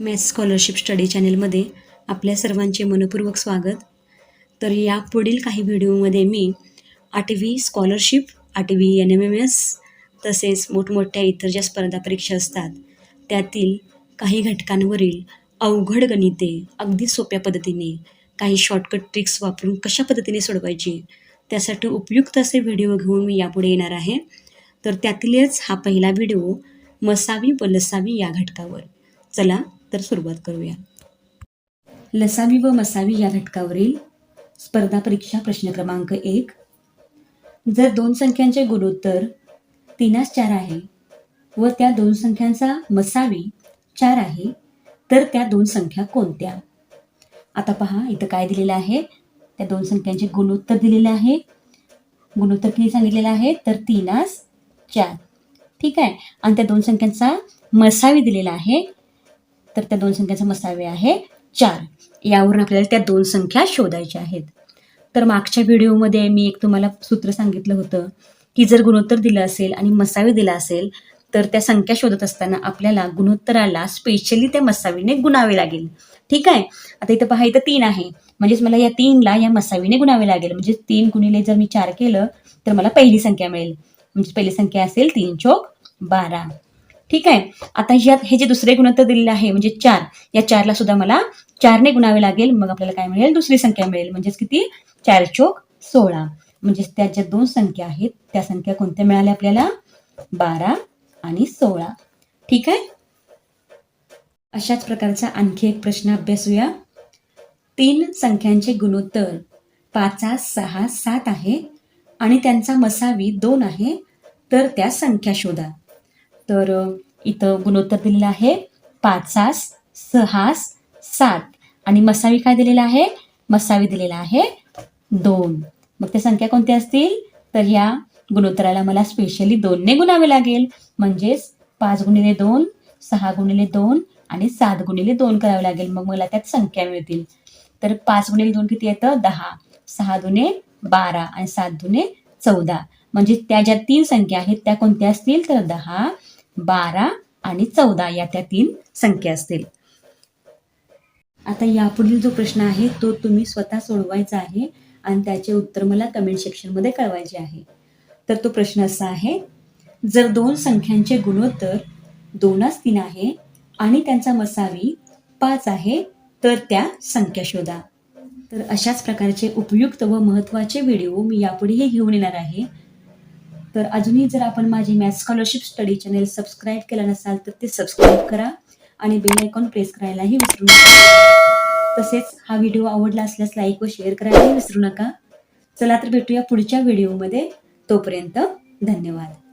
Maths scholarship study चॅनेलमध्ये आपल्या सर्वांचे मनपूर्वक स्वागत. तर या पुढील काही व्हिडिओमध्ये मी आठवी स्कॉलरशिप आठवी एन एम एम एस तसेच मोठमोठ्या इतर ज्या स्पर्धा परीक्षा असतात त्यातील काही घटकांवरील अवघड गणिते अगदी सोप्या पद्धतीने काही शॉर्टकट ट्रिक्स वापरून कशा पद्धतीने सोडवायची त्यासाठी उपयुक्त असे व्हिडिओ घेऊन मी यापुढे येणार आहे. तर त्यातीलच हा पहिला व्हिडिओ मसावी व लसावी या घटकावर. चला तर सुरुवात करूया. लसावी व मसावी या घटकावरील स्पर्धा परीक्षा प्रश्न क्रमांक एक. जर दोन संख्यांचे गुणोत्तर तीनास चार आहे व त्या दोन संख्यांचा मसावी चार आहे तर त्या दोन संख्या कोणत्या? आता पहा इथं काय दिलेलं आहे? त्या दोन संख्यांचे गुणोत्तर दिलेले आहे. गुणोत्तर किती सांगितलेलं आहे? तर तीनास चार. ठीक आहे? आणि त्या दोन संख्यांचा मसावी दिलेला आहे. तर त्या दोन संख्यांचा मसावे आहे चार. यावरून आपल्याला त्या दोन संख्या शोधायच्या आहेत. तर मागच्या व्हिडिओमध्ये मी एक तुम्हाला सूत्र सांगितलं होतं की जर गुणोत्तर दिलं असेल आणि मसावे दिला असेल तर त्या संख्या शोधत असताना आपल्याला गुणोत्तराला स्पेशली त्या मसावीने गुणावे लागेल. ठीक आहे? आता इथं पहा इथं तीन आहे. म्हणजेच मला या तीनला या मसावीने गुणावे लागेल. म्हणजे तीन गुणिले जर मी चार केलं तर मला पहिली संख्या मिळेल. म्हणजे पहिली संख्या असेल तीन चोक बारा. ठीक आहे? आता ह्यात हे जे दुसरे गुणोत्तर दिलेलं आहे म्हणजे चार या चारला सुद्धा मला चारने गुणावे लागेल. मग आपल्याला काय मिळेल? दुसरी संख्या मिळेल. म्हणजेच किती? चार चोक सोळा. म्हणजेच त्या ज्या दोन संख्या आहेत त्या संख्या कोणत्या मिळाल्या आपल्याला? बारा आणि सोळा. ठीक आहे? अशाच प्रकारचा आणखी एक प्रश्न अभ्यासूया. तीन संख्यांचे गुणोत्तर पाचा सहा सात आहे आणि त्यांचा मसावी दोन आहे तर त्या संख्या शोधा. तर इथं गुणोत्तर दिलेलं आहे. पाचास सहास सात. आणि मसावी काय दिलेला आहे? मसावी दिलेला आहे दोन. मग त्या संख्या कोणत्या असतील? तर ह्या गुणोत्तराला मला स्पेशली दोनने गुणावे लागेल. म्हणजेच पाच गुणिले दोन सहा गुणिले दोन आणि सात गुणिले दोन करावे लागेल. मग मला त्यात संख्या मिळतील. तर पाच गुणिले दोन किती येतं? दहा. सहा दुने बारा आणि सात दुने चौदा. म्हणजे त्या ज्या तीन संख्या आहेत त्या कोणत्या असतील? तर दहा. बारा आणि चौदा या त्या तीन संख्या असतील. आता यापुढील जो प्रश्न आहे तो तुम्ही स्वतः सोडवायचा आहे आणि त्याचे उत्तर मला कमेंट सेक्शनमध्ये कळवायचे आहे. तर तो प्रश्न असा आहे जर दोन संख्यांचे गुणोत्तर दोनास तीन आहे आणि त्यांचा मसावी पाच आहे तर त्या संख्या शोधा. तर अशाच प्रकारचे उपयुक्त व महत्त्वाचे व्हिडिओ मी यापुढेही घेऊन येणार आहे. तर अजूनही जर आपण माझी math scholarship study channel subscribe केलं नसाल तर ते सबस्क्राईब करा आणि बेल आयकॉन प्रेस करायलाही विसरू नका. तसेच हा व्हिडिओ आवडला असल्यास लाईक व शेअर करायलाही विसरू नका. चला तर भेटूया पुढच्या व्हिडिओमध्ये तोपर्यंत धन्यवाद.